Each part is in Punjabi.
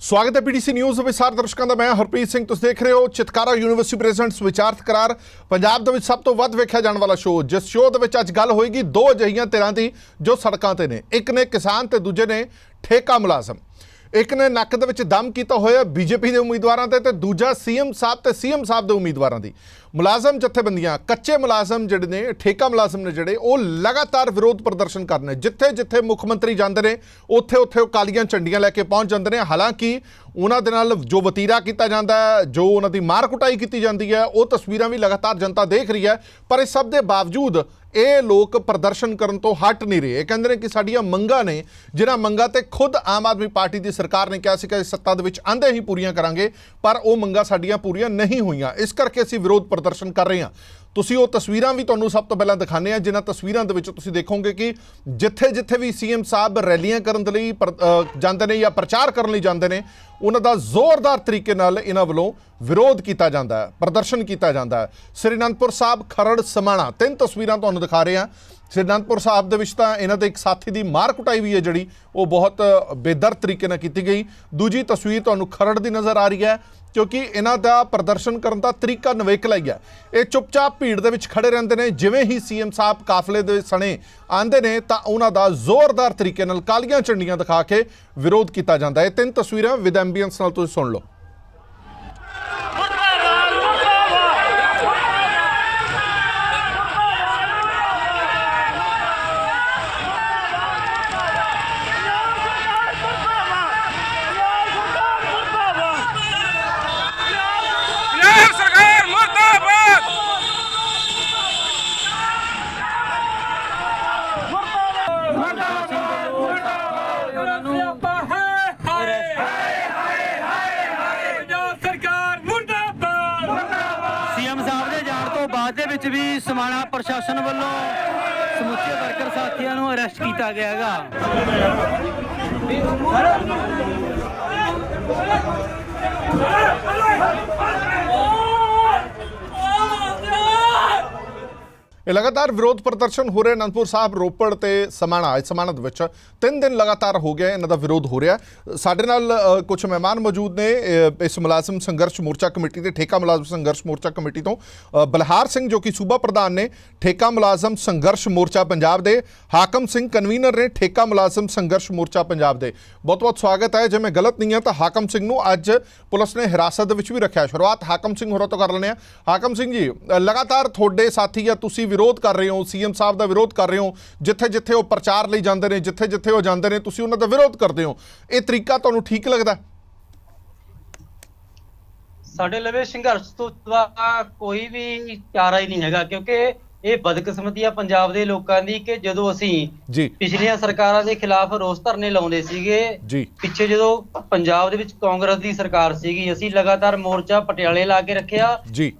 ਸਵਾਗਤ ਹੈ ਪੀਡੀਸੀ ਨਿਊਜ਼ ਵਿੱਚ। ਸਾਰੇ ਦਰਸ਼ਕਾਂ ਦਾ ਮੈਂ ਹਰਪ੍ਰੀਤ ਸਿੰਘ, ਤੁਸੀਂ ਦੇਖ ਰਹੇ ਹੋ ਚਿਤਕਾਰਾ ਯੂਨੀਵਰਸਿਟੀ ਪ੍ਰੈਜ਼ੈਂਟਸ ਵਿਚਾਰਤ ਕਰਾਰ। ਪੰਜਾਬ ਦੇ ਵਿੱਚ ਸਭ ਤੋਂ ਵੱਧ ਵੇਖਿਆ ਜਾਣ ਵਾਲਾ ਸ਼ੋਅ ਜਿਸ ਸ਼ੋਅ ਦੇ ਵਿੱਚ ਅੱਜ ਗੱਲ ਹੋਏਗੀ ਦੋ ਅਜਿਹੀਆਂ ਧਿਰਾਂ ਦੀ, ਜੋ ਸੜਕਾਂ ਤੇ ਨੇ। ਇੱਕ ਨੇ ਕਿਸਾਨ ਤੇ ਦੂਜੇ ਨੇ ਠੇਕਾ ਮੁਲਾਜ਼ਮ। ਇੱਕ ਨੇ ਨੱਕ ਦੇ ਵਿੱਚ ਦਮ ਕੀਤਾ ਹੋਇਆ ਬੀਜੇਪੀ ਦੇ ਉਮੀਦਵਾਰਾਂ ਤੇ ਤੇ ਦੂਜਾ ਸੀਐਮ ਸਾਹਿਬ ਤੇ ਸੀਐਮ ਸਾਹਿਬ ਦੇ ਉਮੀਦਵਾਰਾਂ ਦੀ। ਮੁਲਾਜ਼ਮ ਜਥੇਬੰਦੀਆਂ, ਕੱਚੇ ਮੁਲਾਜ਼ਮ ਜਿਹੜੇ ਨੇ, ਠੇਕਾ ਮੁਲਾਜ਼ਮ ਨੇ ਜਿਹੜੇ, ਉਹ ਲਗਾਤਾਰ ਵਿਰੋਧ ਪ੍ਰਦਰਸ਼ਨ ਕਰ ਰਹੇ ਜਿੱਥੇ ਜਿੱਥੇ ਮੁੱਖ ਮੰਤਰੀ ਜਾਂਦੇ ਨੇ, ਉੱਥੇ ਉੱਥੇ ਉਹ ਕਾਲੀਆਂ ਝੰਡੀਆਂ ਲੈ ਕੇ ਪਹੁੰਚ ਜਾਂਦੇ ਨੇ। ਹਾਲਾਂਕਿ ਉਹਨਾਂ ਦੇ ਨਾਲ ਜੋ ਵਤੀਰਾ ਕੀਤਾ ਜਾਂਦਾ ਹੈ, ਜੋ ਉਹਨਾਂ ਦੀ ਮਾਰ ਕੁਟਾਈ ਕੀਤੀ ਜਾਂਦੀ ਹੈ, ਉਹ ਤਸਵੀਰਾਂ ਵੀ ਲਗਾਤਾਰ ਜਨਤਾ ਦੇਖ ਰਹੀ ਹੈ। ਪਰ ਇਸ ਸਭ ਦੇ ਬਾਵਜੂਦ ਇਹ ਲੋਕ ਪ੍ਰਦਰਸ਼ਨ ਕਰਨ ਤੋਂ ਹਟ ਨਹੀਂ ਰਹੇ। ਇਹ ਕਹਿੰਦੇ ਨੇ ਕਿ ਸਾਡੀਆਂ ਮੰਗਾਂ ਨੇ, ਜਿਨ੍ਹਾਂ ਮੰਗਾਂ ਤੇ ਖੁਦ ਆਮ ਆਦਮੀ ਪਾਰਟੀ ਦੀ ਸਰਕਾਰ ਨੇ ਕਿਹਾ ਸੀ ਕਿ ਸੱਤਾ ਦੇ ਵਿੱਚ ਆਂਦੇ ਹੀ ਪੂਰੀਆਂ ਕਰਾਂਗੇ, ਪਰ ਉਹ ਮੰਗਾਂ ਸਾਡੀਆਂ ਪੂਰੀਆਂ ਨਹੀਂ ਹੋਈਆਂ। ਇਸ ਕਰਕੇ ਅਸੀਂ ਵਿਰੋਧ ਪ੍ਰਦਰਸ਼ਨ ਕਰ ਰਹੇ ਹਾਂ। ਤੁਸੀਂ ਉਹ ਤਸਵੀਰਾਂ ਵੀ ਤੁਹਾਨੂੰ ਸਭ ਤੋਂ ਪਹਿਲਾਂ ਦਿਖਾਣੇ ਆ ਜਿਨ੍ਹਾਂ ਤਸਵੀਰਾਂ ਦੇ ਵਿੱਚ ਤੁਸੀਂ ਦੇਖੋਗੇ ਕਿ ਜਿੱਥੇ ਜਿੱਥੇ ਵੀ ਸੀਐਮ ਸਾਹਿਬ ਰੈਲੀਆਂ ਕਰਨ ਦੇ ਲਈ ਪਰ- ਜਾਂਦੇ ਨੇ ਜਾਂ ਪ੍ਰਚਾਰ ਕਰਨ ਲਈ ਜਾਂਦੇ ਨੇ ਉਹਨਾਂ ਦਾ ਜ਼ੋਰਦਾਰ ਤਰੀਕੇ ਨਾਲ ਇਹਨਾਂ ਵੱਲੋਂ ਵਿਰੋਧ ਕੀਤਾ ਜਾਂਦਾ ਹੈ, ਪ੍ਰਦਰਸ਼ਨ ਕੀਤਾ ਜਾਂਦਾ ਹੈ। ਸ੍ਰੀ ਅਨੰਦਪੁਰ ਸਾਹਿਬ ਖਰੜ ਸਮਾਣਾ, ਤਿੰਨ ਤਸਵੀਰਾਂ ਤੁਹਾਨੂੰ ਦਿਖਾ ਰਹੇ ਹਾਂ। ਸ੍ਰੀ ਅਨੰਦਪੁਰ ਸਾਹਿਬ ਦੇ ਵਿੱਚ ਤਾਂ ਇਹਨਾਂ ਦੇ ਇੱਕ ਸਾਥੀ ਦੀ ਮਾਰ ਕੁਟਾਈ ਵੀ ਹੈ ਜਿਹੜੀ, ਉਹ ਬਹੁਤ ਬੇਦਰ ਤਰੀਕੇ ਨਾਲ ਕੀਤੀ ਗਈ। ਦੂਜੀ ਤਸਵੀਰ ਤੁਹਾਨੂੰ ਖਰੜ ਦੀ ਨਜ਼ਰ ਆ ਰਹੀ ਹੈ, ਕਿਉਂਕਿ ਇਹਨਾਂ ਦਾ ਪ੍ਰਦਰਸ਼ਨ ਕਰਨ ਦਾ ਤਰੀਕਾ ਨਵੇਕਲਾ ਹੀ ਹੈ। ਇਹ ਚੁੱਪਚਾਪ ਭੀੜ ਦੇ ਵਿੱਚ ਖੜੇ ਰਹਿੰਦੇ ਨੇ, ਜਿਵੇਂ ਹੀ ਸੀਐਮ ਸਾਹਿਬ ਕਾਫਲੇ ਦੇ ਸਣੇ ਆਂਦੇ ਨੇ, ਤਾਂ ਉਹਨਾਂ ਦਾ ਜ਼ੋਰਦਾਰ ਤਰੀਕੇ ਨਾਲ ਕਾਲੀਆਂ ਝੰਡੀਆਂ ਦਿਖਾ ਕੇ ਵਿਰੋਧ ਕੀਤਾ ਜਾਂਦਾ ਹੈ। ਇਹ ਤਿੰਨ ਤਸਵੀਰਾਂ ਵਿਦ ਐਂਬੀਐਂਸ ਨਾਲ ਤੁਸੀਂ ਸੁਣ ਲਓ ਪੰਜਾਬ ਸਰਕਾਰ ਮੁਰਦਾਬਾਦ ਸਰਕਾਰ ਮੁਰਦਾਬਾਦ ਸੀਐਮ ਸਾਹਿਬ ਦੇ ਜਾਣ ਤੋਂ ਬਾਅਦ ਦੇ ਵਿੱਚ ਵੀ ਸਮਾਣਾ ਪ੍ਰਸ਼ਾਸਨ ਵੱਲੋਂ ਸਮੁੱਚੇ ਵਰਕਰ ਸਾਥੀਆਂ ਨੂੰ ਅਰੈਸਟ ਗਿਆ ਹੈਗਾ। ਇਹ ਲਗਾਤਾਰ ਵਿਰੋਧ ਪ੍ਰਦਰਸ਼ਨ ਹੋ ਰਹੇ ਅਨੰਦਪੁਰ ਸਾਹਿਬ ਰੋਪੜ ਤੇ ਸਮਾਣਾ ਇਸ ਸਮਾਣਾ ਦੇ ਵਿੱਚ ਤਿੰਨ ਦਿਨ ਲਗਾਤਾਰ ਹੋ ਗਿਆ ਇਹਨਾਂ ਦਾ ਵਿਰੋਧ ਹੋ ਰਿਹਾ ਸਾਡੇ ਨਾਲ ਕੁਝ ਮਹਿਮਾਨ ਮੌਜੂਦ ਨੇ। ਇਸ ਮੁਲਾਜ਼ਮ ਸੰਘਰਸ਼ ਮੋਰਚਾ ਕਮੇਟੀ ਦੇ ਠੇਕਾ ਮੁਲਾਜ਼ਮ ਸੰਘਰਸ਼ ਮੋਰਚਾ ਕਮੇਟੀ ਤੋਂ ਬਲਹਾਰ ਸਿੰਘ ਜੋ ਕਿ ਸੂਬਾ ਪ੍ਰਧਾਨ ਨੇ, ਠੇਕਾ ਮੁਲਾਜ਼ਮ ਸੰਘਰਸ਼ ਮੋਰਚਾ ਪੰਜਾਬ ਦੇ। ਹਾਕਮ ਸਿੰਘ ਕਨਵੀਨਰ ਨੇ ਠੇਕਾ ਮੁਲਾਜ਼ਮ ਸੰਘਰਸ਼ ਮੋਰਚਾ ਪੰਜਾਬ ਦੇ। ਬਹੁਤ ਬਹੁਤ ਸਵਾਗਤ ਹੈ। ਜੇ ਮੈਂ ਗਲਤ ਨਹੀਂ ਹਾਂ ਤਾਂ ਹਾਕਮ ਸਿੰਘ ਨੂੰ ਅੱਜ ਪੁਲਿਸ ਨੇ ਹਿਰਾਸਤ ਦੇ ਵਿੱਚ ਵੀ ਰੱਖਿਆ ਸ਼ੁਰੂਆਤ ਹਾਕਮ ਸਿੰਘ ਹੋਰਾਂ ਤੋਂ ਕਰ ਲੈਂਦੇ ਆ ਹਾਕਮ ਸਿੰਘ ਜੀ, ਲਗਾਤਾਰ ਤੁਹਾਡੇ ਸਾਥੀ ਜਾਂ ਤੁਸੀਂ ਵਿਰੋਧ ਕਰ ਰਹੇ ਹੋ, ਸੀਐਮ ਸਾਹਿਬ ਦਾ ਵਿਰੋਧ ਕਰ ਰਹੇ ਹੋ, ਜਿੱਥੇ ਜਿੱਥੇ ਉਹ ਪ੍ਰਚਾਰ ਲਈ ਜਾਂਦੇ ਨੇ, ਜਿੱਥੇ ਜਿੱਥੇ ਉਹ ਜਾਂਦੇ ਨੇ, ਤੁਸੀਂ ਉਹਨਾਂ ਦਾ ਵਿਰੋਧ ਕਰਦੇ ਹੋ। ਇਹ ਤਰੀਕਾ ਤੁਹਾਨੂੰ ਠੀਕ ਲੱਗਦਾ? ਸਾਡੇ ਲਵੇ ਸੰਘਰਸ਼ ਤੋਂ ਕੋਈ ਵੀ ਚਾਰਾ ਹੀ ਨਹੀਂ ਹੈਗਾ, ਕਿਉਂਕਿ ਇਹ ਬਦਕਿਸਮਤੀ ਆ ਪੰਜਾਬ ਦੇ ਲੋਕਾਂ ਦੀ ਕਿ ਜਦੋਂ ਅਸੀਂ ਜੀ। ਪਿਛਲੀਆਂ ਸਰਕਾਰਾਂ ਦੇ ਖਿਲਾਫ ਰੋਸ ਧਰਨੇ ਲਾਉਂਦੇ ਸੀਗੇ ਜੀ। ਪਿੱਛੇ ਜਦੋਂ ਪੰਜਾਬ ਦੇ ਵਿੱਚ ਕਾਂਗਰਸ ਦੀ ਸਰਕਾਰ ਸੀਗੀ ਅਸੀਂ ਲਗਾਤਾਰ ਮੋਰਚਾ ਪਟਿਆਲੇ ਲਾ ਕੇ ਰੱਖਿਆ।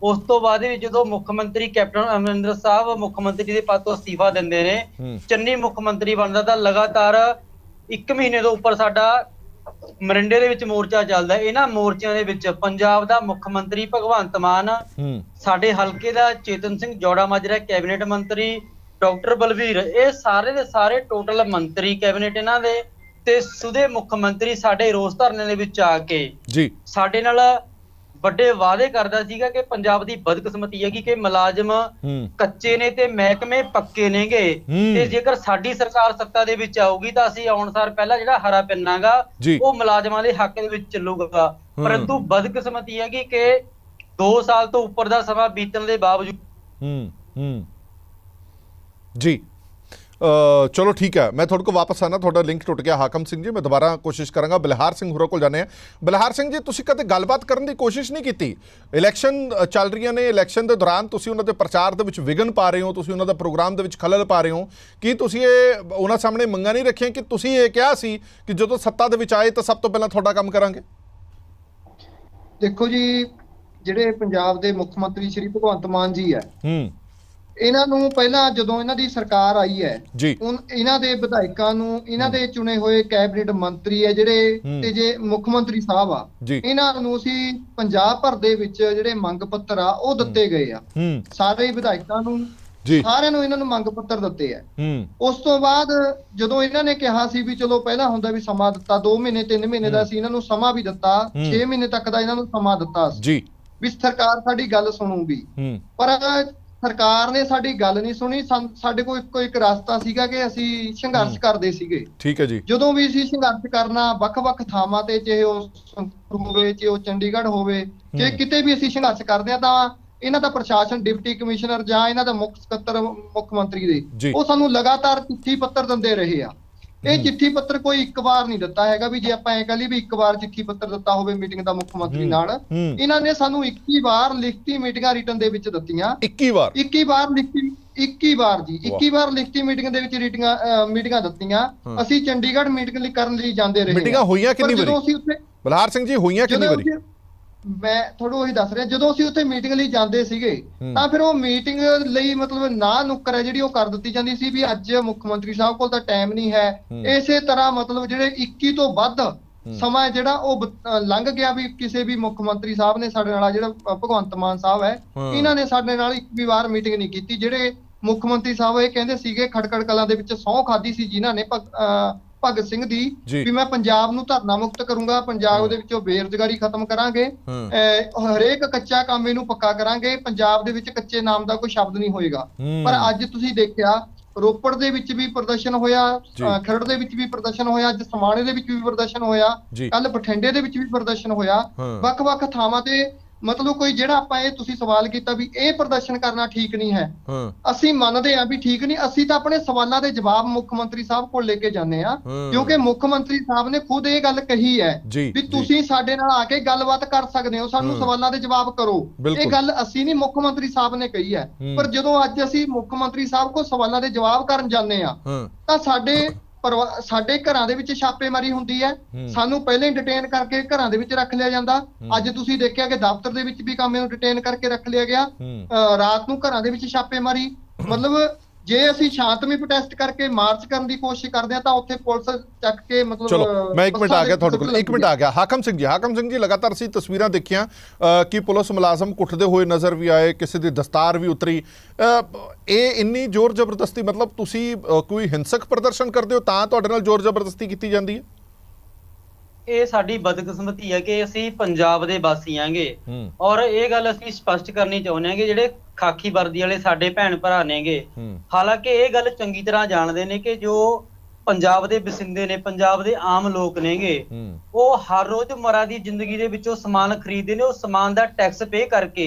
ਉਸ ਤੋਂ ਬਾਅਦ ਵੀ ਜਦੋਂ ਮੁੱਖ ਮੰਤਰੀ ਕੈਪਟਨ ਅਮਰਿੰਦਰ ਸਾਹਿਬ ਮੁੱਖ ਮੰਤਰੀ ਦੇ ਪਦ ਤੋਂ ਅਸਤੀਫਾ ਦਿੰਦੇ ਨੇ। ਚੰਨੀ ਮੁੱਖ ਮੰਤਰੀ ਬਣਦਾ ਤਾਂ ਲਗਾਤਾਰ 1 ਮਹੀਨੇ ਤੋਂ ਉੱਪਰ ਸਾਡਾ ਮਰਿੰਡੇ ਦੇ ਵਿੱਚ ਮੋਰਚਾ ਚੱਲਦਾ ਹੈ। ਇਹਨਾਂ ਮੋਰਚਿਆਂ ਦੇ ਵਿੱਚ ਪੰਜਾਬ ਦਾ ਮੁੱਖ ਮੰਤਰੀ ਭਗਵੰਤ ਮਾਨ ਹੂੰ। ਸਾਡੇ ਹਲਕੇ ਦਾ ਚੇਤਨ ਸਿੰਘ ਜੋੜਾ ਮਾਜਰਾ ਕੈਬਨਿਟ ਮੰਤਰੀ ਡਾਕਟਰ ਬਲਵੀਰ। ਇਹ ਸਾਰੇ ਦੇ ਸਾਰੇ ਟੋਟਲ ਮੰਤਰੀ ਕੈਬਨਿਟ ਇਹਨਾਂ ਦੇ ਤੇ ਸੁਦੇ ਮੁੱਖ ਮੰਤਰੀ ਸਾਡੇ ਰੋਸ ਧਰਨੇ ਦੇ ਵਿੱਚ ਆ ਕੇ ਜੀ। ਸਾਡੇ ਨਾਲ ਵੱਡੇ ਵਾਅਦੇ ਕਰਦਾ ਸੀਗਾ ਕਿ ਪੰਜਾਬ ਦੀ ਬਦਕਿਸਮਤੀ ਹੈਗੀ ਕਿ ਮੁਲਾਜ਼ਮ ਕੱਚੇ ਨੇ ਤੇ ਮਹਿਕਮੇ ਪੱਕੇ ਨੇਗੇ। ਤੇ ਜੇਕਰ ਸਾਡੀ ਸਰਕਾਰ ਸੱਤਾ ਦੇ ਵਿੱਚ ਆਊਗੀ ਤਾਂ ਅਸੀਂ ਆਉਣ ਸਾਰ ਪਹਿਲਾਂ ਜਿਹੜਾ ਹਰਾ ਪਿੰਨਾਗਾ। ਉਹ ਮੁਲਾਜ਼ਮਾਂ ਦੇ ਹੱਕ ਦੇ ਵਿੱਚ ਚੱਲੂਗਾ। ਪਰੰਤੂ ਬਦਕਿਸਮਤੀ ਹੈਗੀ ਕਿ 2 ਸਾਲ ਤੋਂ ਉੱਪਰ ਦਾ ਸਮਾਂ ਬੀਤਣ ਦੇ ਬਾਵਜੂਦ ਹੂੰ ਹੂੰ। ਜੀ। ਚਲੋ ਠੀਕ ਹੈ। ਮੈਂ ਤੁਹਾਡੇ ਕੋਲ ਵਾਪਸ ਆਣਾ ਤੁਹਾਡਾ ਲਿੰਕ ਟੁੱਟ ਗਿਆ ਹਾਕਮ ਸਿੰਘ ਜੀ ਮੈਂ ਦੁਬਾਰਾ ਕੋਸ਼ਿਸ਼ ਕਰਾਂਗਾ। ਬਲਹਾਰ ਸਿੰਘ ਹੋਰਾਂ ਕੋਲ ਜਾਣੇ ਆ ਬਲਹਾਰ ਸਿੰਘ ਜੀ ਤੁਸੀਂ ਕਦੇ ਗੱਲਬਾਤ ਕਰਨ ਦੀ ਕੋਸ਼ਿਸ਼ ਨਹੀਂ ਕੀਤੀ? ਇਲੈਕਸ਼ਨ ਚੱਲ ਰਹੀਆਂ ਨੇ। ਇਲੈਕਸ਼ਨ ਦੇ ਦੌਰਾਨ ਤੁਸੀਂ ਉਹਨਾਂ ਦੇ ਪ੍ਰਚਾਰ ਦੇ ਵਿੱਚ ਵਿਘਨ ਪਾ ਰਹੇ ਹੋ ਤੁਸੀਂ ਉਹਨਾਂ ਦਾ ਪ੍ਰੋਗਰਾਮ ਦੇ ਵਿੱਚ ਖਲਲ ਪਾ ਰਹੇ ਹੋ। ਕੀ ਤੁਸੀਂ ਇਹ ਉਹਨਾਂ ਸਾਹਮਣੇ ਮੰਗਾਂ ਨਹੀਂ ਰੱਖੀਆਂ ਕਿ ਤੁਸੀਂ ਇਹ ਕਿਹਾ ਸੀ ਕਿ ਜਦੋਂ ਸੱਤਾ ਦੇ ਵਿੱਚ ਆਏ ਤਾਂ ਸਭ ਤੋਂ ਪਹਿਲਾਂ ਤੁਹਾਡਾ ਕੰਮ ਕਰਾਂਗੇ? ਦੇਖੋ ਜੀ ਜਿਹੜੇ ਪੰਜਾਬ ਦੇ ਮੁੱਖ ਮੰਤਰੀ ਸ਼੍ਰੀ ਭਗਵੰਤ ਮਾਨ ਜੀ ਹੈ ਹੂੰ। ਇਹਨਾਂ ਨੂੰ ਪਹਿਲਾਂ ਜਦੋਂ ਇਹਨਾਂ ਦੀ ਸਰਕਾਰ ਆਈ ਹੈ ਜੀ। ਇਹਨਾਂ ਦੇ ਵਿਧਾਇਕਾਂ ਨੂੰ ਇਹਨਾਂ ਦੇ ਚੁਣੇ ਹੋਏ ਕੈਬਨਿਟ ਮੰਤਰੀ ਹੈ ਜਿਹੜੇ। ਤੇ ਜੇ ਮੁੱਖ ਮੰਤਰੀ ਸਾਹਿਬ ਆ ਇਹਨਾਂ ਨੂੰ ਅਸੀਂ ਪੰਜਾਬ ਭਰ ਦੇ ਵਿੱਚ ਜਿਹੜੇ ਮੰਗ ਪੱਤਰ ਆ ਉਹ ਦਿੱਤੇ ਗਏ ਆ। ਸਾਰੇ ਵਿਧਾਇਕਾਂ ਨੂੰ ਜੀ। ਸਾਰਿਆਂ ਨੂੰ ਇਹਨਾਂ ਨੂੰ ਮੰਗ ਪੱਤਰ ਦਿੱਤੇ ਆ। ਉਸ ਤੋਂ ਬਾਅਦ ਜਦੋਂ ਇਹਨਾਂ ਨੇ ਕਿਹਾ ਸੀ ਵੀ ਚਲੋ ਪਹਿਲਾਂ ਹੁੰਦਾ ਵੀ ਸਮਾਂ ਦਿੱਤਾ 2 ਮਹੀਨੇ 3 ਮਹੀਨੇ ਦਾ ਸੀ ਇਹਨਾਂ ਨੂੰ ਸਮਾਂ ਵੀ ਦਿੱਤਾ ਹੂੰ। 6 ਮਹੀਨੇ ਤੱਕ ਦਾ ਇਹਨਾਂ ਨੂੰ ਸਮਾਂ ਦਿੱਤਾ ਸੀ। ਜੀ। ਵੀ ਸਰਕਾਰ ਸਾਡੀ ਗੱਲ ਸੁਣੂਗੀ। ਪਰ ਸਰਕਾਰ ਨੇ ਸਾਡੀ ਗੱਲ ਨਹੀਂ ਸੁਣੀ ਸਾਡੇ ਕੋਲ ਇੱਕੋ ਇੱਕ ਰਸਤਾ ਸੀਗਾ ਕਿ ਅਸੀਂ ਸੰਘਰਸ਼ ਕਰਦੇ ਸੀਗੇ ਠੀਕ ਹੈ ਜੀ ਜਦੋਂ ਵੀ ਅਸੀਂ ਸੰਘਰਸ਼ ਕਰਨਾ ਵੱਖ-ਵੱਖ ਥਾਵਾਂ ਤੇ ਚਾਹੇ ਉਹ ਸੰਗਰੂਰ ਹੋਵੇ ਚਾਹੇ ਉਹ ਚੰਡੀਗੜ੍ਹ ਹੋਵੇ ਚਾਹੇ ਹੂੰ। ਕਿਤੇ ਵੀ ਅਸੀਂ ਸੰਘਰਸ਼ ਕਰਦੇ ਆ ਤਾਂ ਇਹਨਾਂ ਦਾ ਪ੍ਰਸ਼ਾਸਨ ਡਿਪਟੀ ਕਮਿਸ਼ਨਰ ਜਾਂ ਇਹਨਾਂ ਦਾ ਮੁੱਖ ਸਕੱਤਰ ਮੁੱਖ ਮੰਤਰੀ ਜੀ। ਦੇ ਉਹ ਸਾਨੂੰ ਲਗਾਤਾਰ ਚਿੱਠੀ ਪੱਤਰ ਦਿੰਦੇ ਰਹੇ ਆ ਇਹ। ਚਿੱਠੀ ਪੱਤਰ ਕੋਈ ਇੱਕ ਵਾਰ ਨਹੀਂ ਦਿੱਤਾ ਹੈਗਾ ਵੀ ਜੇ ਆਪਾਂ ਐ ਕਹ ਲਈ ਵੀ ਇੱਕ ਵਾਰ ਚਿੱਠੀ ਪੱਤਰ ਦਿੱਤਾ ਹੋਵੇ ਮੀਟਿੰਗ ਦਾ ਮੁੱਖ ਮੰਤਰੀ। ਨਾਲ ਇਹਨਾਂ ਨੇ ਸਾਨੂੰ 21 ਵਾਰ ਲਿਖਤੀ ਮੀਟਿੰਗਾਂ ਰਿਟਨ ਦੇ ਵਿੱਚ ਦਿੱਤੀਆਂ 21 ਵਾਰ 21 ਵਾਰ ਲਿਖਤੀ 21 ਵਾਰ ਜੀ ਵਾਹ। 21 ਵਾਰ ਲਿਖਤੀ ਮੀਟਿੰਗ ਦੇ ਵਿੱਚ ਰੀਟਿੰਗਾਂ ਮੀਟਿੰਗਾਂ ਦਿੱਤੀਆਂ। ਅਸੀਂ ਚੰਡੀਗੜ੍ਹ ਮੀਟਿੰਗ ਲਈ ਕਰਨ ਲਈ ਜਾਂਦੇ ਰਹੇ ਮੀਟਿੰਗਾਂ। ਹੋਈਆਂ ਕਿੰਨੀ ਜਦੋਂ ਵਾਰੀ ਅਸੀਂ ਉੱਥੇ ਬਲਹਾਰ ਸਿੰਘ ਜੀ ਹੋਈਆਂ ਕਿੰਨੀ ਵਾਰੀ ਮੈਂ ਤੁਹਾਨੂੰ ਉਹੀ ਦੱਸ ਰਿਹਾ ਜਦੋਂ ਅਸੀਂ ਉੱਥੇ ਮੀਟਿੰਗ ਲਈ ਜਾਂਦੇ ਸੀਗੇ। ਤਾਂ ਫਿਰ ਉਹ ਮੀਟਿੰਗ ਲਈ ਮਤਲਬ ਨਾ ਨੁੱਕਰ ਹੈ ਜਿਹੜੀ ਉਹ ਕਰ ਦਿੱਤੀ ਜਾਂਦੀ ਸੀ ਵੀ ਅੱਜ ਮੁੱਖ ਮੰਤਰੀ ਸਾਹਿਬ ਕੋਲ ਤਾਂ ਟਾਈਮ ਨਹੀਂ ਹੈ। ਇਸੇ ਤਰ੍ਹਾਂ ਮਤਲਬ ਜਿਹੜੇ 21 ਤੋਂ ਵੱਧ ਸਮਾਂ ਜਿਹੜਾ ਉਹ ਲੰਘ ਗਿਆ ਵੀ ਕਿਸੇ ਵੀ ਮੁੱਖ ਮੰਤਰੀ ਸਾਹਿਬ ਨੇ ਸਾਡੇ ਨਾਲ ਜਿਹੜਾ ਭਗਵੰਤ ਮਾਨ ਸਾਹਿਬ ਹੈ। ਇਹਨਾਂ ਨੇ ਸਾਡੇ ਨਾਲ ਇੱਕ ਵੀ ਵਾਰ ਮੀਟਿੰਗ ਨਹੀਂ ਕੀਤੀ ਜਿਹੜੇ ਮੁੱਖ ਮੰਤਰੀ ਸਾਹਿਬ ਇਹ ਕਹਿੰਦੇ ਸੀਗੇ ਖਟਕੜ ਕਲਾਂ ਦੇ ਵਿੱਚ ਸਹੁੰ ਖਾਦੀ ਸੀ ਜਿਨ੍ਹਾਂ ਨੇ ਭਗਤ ਸਿੰਘ ਦੀ। ਵੀ ਮੈਂ ਪੰਜਾਬ ਨੂੰ ਧਰਨਾ ਮੁਕਤ ਕਰੂੰਗਾ ਪੰਜਾਬ ਦੇ ਵਿੱਚੋਂ ਬੇਰੁਜ਼ਗਾਰੀ ਖਤਮ ਕਰਾਂਗੇ ਹਰੇਕ ਕੱਚਾ ਕੰਮ ਇਹਨੂੰ ਪੱਕਾ ਕਰਾਂਗੇ ਪੰਜਾਬ ਦੇ ਵਿੱਚ ਕੱਚੇ ਨਾਮ ਦਾ ਕੋਈ ਸ਼ਬਦ ਨਹੀਂ ਹੋਏਗਾ। ਪਰ ਅੱਜ ਤੁਸੀਂ ਦੇਖਿਆ ਰੋਪੜ ਦੇ ਵਿੱਚ ਵੀ ਪ੍ਰਦਰਸ਼ਨ ਹੋਇਆ ਖਰੜ ਦੇ ਵਿੱਚ ਵੀ ਪ੍ਰਦਰਸ਼ਨ ਹੋਇਆ ਅੱਜ ਸਮਾਣੇ ਦੇ ਵਿੱਚ ਵੀ ਪ੍ਰਦਰਸ਼ਨ ਹੋਇਆ। ਕੱਲ ਬਠਿੰਡੇ ਦੇ ਵਿੱਚ ਵੀ ਪ੍ਰਦਰਸ਼ਨ ਹੋਇਆ। ਵੱਖ-ਵੱਖ ਥਾਵਾਂ ਤੇ ਮਤਲਬ ਕੋਈ ਜਿਹੜਾ ਆਪਾਂ ਇਹ ਤੁਸੀਂ ਸਵਾਲ ਕੀਤਾ ਵੀ ਇਹ ਪ੍ਰਦਰਸ਼ਨ ਕਰਨਾ ਠੀਕ ਨਹੀਂ ਹੈ ਅਸੀਂ ਮੰਨਦੇ ਹਾਂ ਵੀ ਠੀਕ ਨਹੀਂ ਅਸੀਂ ਤਾਂ ਆਪਣੇ ਸਵਾਲਾਂ ਦੇ ਜਵਾਬ ਮੁੱਖ ਮੰਤਰੀ ਸਾਹਿਬ ਕੋਲ ਲੈ ਕੇ ਜਾਂਦੇ ਆ। ਕਿਉਂਕਿ ਮੁੱਖ ਮੰਤਰੀ ਸਾਹਿਬ ਨੇ ਖੁਦ ਇਹ ਗੱਲ ਕਹੀ ਹੈ ਵੀ। ਤੁਸੀਂ ਸਾਡੇ ਨਾਲ ਆ ਕੇ ਗੱਲਬਾਤ ਕਰ ਸਕਦੇ ਹੋ ਸਾਨੂੰ। ਸਵਾਲਾਂ ਦੇ ਜਵਾਬ ਕਰੋ। ਇਹ ਗੱਲ ਅਸੀਂ ਨਹੀਂ ਮੁੱਖ ਮੰਤਰੀ ਸਾਹਿਬ ਨੇ ਕਹੀ ਹੈ। ਪਰ ਜਦੋਂ ਅੱਜ ਅਸੀਂ ਮੁੱਖ ਮੰਤਰੀ ਸਾਹਿਬ ਕੋਲ ਸਵਾਲਾਂ ਦੇ ਜਵਾਬ ਕਰਨ ਜਾਂਦੇ ਆ ਤਾਂ ਸਾਡੇ ਸਾਡੇ ਘਰਾਂ ਦੇ ਵਿੱਚ ਛਾਪੇਮਾਰੀ ਹੁੰਦੀ ਹੈ। ਸਾਨੂੰ ਪਹਿਲਾਂ ਹੀ ਡਿਟੇਨ ਕਰਕੇ ਘਰਾਂ ਦੇ ਵਿੱਚ ਰੱਖ ਲਿਆ ਜਾਂਦਾ। ਅੱਜ ਤੁਸੀਂ ਦੇਖਿਆ ਕਿ ਦਫ਼ਤਰ ਦੇ ਵਿੱਚ ਵੀ ਕਾਮੇ ਨੂੰ ਡਿਟੇਨ ਕਰਕੇ ਰੱਖ ਲਿਆ ਗਿਆ। ਰਾਤ ਨੂੰ ਘਰਾਂ ਦੇ ਵਿੱਚ ਛਾਪੇਮਾਰੀ। ਮਤਲਬ ਜੇ ਅਸੀਂ ਸ਼ਾਂਤਮਈ ਪ੍ਰੋਟੈਸਟ ਕਰਕੇ ਮਾਰਚ ਕਰਨ ਦੀ ਕੋਸ਼ਿਸ਼ ਕਰਦੇ ਆ ਤਾਂ ਉੱਥੇ ਪੁਲਿਸ ਚੱਕ ਕੇ ਮਤਲਬ ਚਲੋ ਮੈਂ ਇੱਕ ਮਿੰਟ ਆ ਗਿਆ ਤੁਹਾਡੇ ਕੋਲ ਵਿੱਚ ਇੱਕ ਮਿੰਟ ਆ ਗਿਆ। ਹਾਕਮ ਸਿੰਘ ਜੀ ਹਾਕਮ ਸਿੰਘ ਜੀ ਲਗਾਤਾਰ ਅਸੀਂ ਤਸਵੀਰਾਂ ਦੇਖੀਆਂ ਕਿ ਪੁਲਿਸ ਮੁਲਾਜ਼ਮ ਕੁੱਟਦੇ ਹੋਏ ਨਜ਼ਰ ਵੀ ਆਏ ਕਿਸੇ ਦੀ ਦਸਤਾਰ ਵੀ ਉਤਰੀ। ਇਹ ਇੰਨੀ ਜ਼ੋਰ ਜ਼ਬਰਦਸਤੀ ਮਤਲਬ ਤੁਸੀਂ ਕੋਈ ਹਿੰਸਕ ਪ੍ਰਦਰਸ਼ਨ ਕਰਦੇ ਹੋ ਤਾਂ ਤੁਹਾਡੇ ਨਾਲ ਜ਼ੋਰ ਜ਼ਬਰਦਸਤੀ ਕੀਤੀ ਜਾਂਦੀ ਹੈ? ਇਹ ਸਾਡੀ ਬਦਕਿਸਮਤੀ ਹੈ ਕਿ ਅਸੀਂ ਪੰਜਾਬ ਦੇ ਵਾਸੀ ਆਂਗੇ। ਹੂੰ। ਔਰ ਇਹ ਗੱਲ ਅਸੀਂ ਸਪਸ਼ਟ ਕਰਨੀ ਚਾਹੁੰਦੇ ਹਾਂ ਕਿ ਜਿਹੜੇ ਖਾਕੀ ਵਰਦੀ ਵਾਲੇ ਸਾਡੇ ਭੈਣ ਭਰਾ ਨੇਗੇ ਹਾਲਾਂਕਿ ਇਹ ਗੱਲ ਚੰਗੀ ਤਰ੍ਹਾਂ ਜਾਣਦੇ ਨੇ ਕਿ ਜੋ ਪੰਜਾਬ ਦੇ ਵਸਿੰਦੇ ਨੇ ਪੰਜਾਬ ਦੇ ਆਮ ਲੋਕ ਨੇਗੇ। ਉਹ ਹਰ ਰੋਜ਼ ਮਰਾ ਦੀ ਜ਼ਿੰਦਗੀ ਦੇ ਵਿੱਚੋਂ ਸਮਾਨ ਖਰੀਦਦੇ ਨੇ ਉਹ ਸਮਾਨ ਦਾ ਟੈਕਸ ਪੇ ਕਰਕੇ।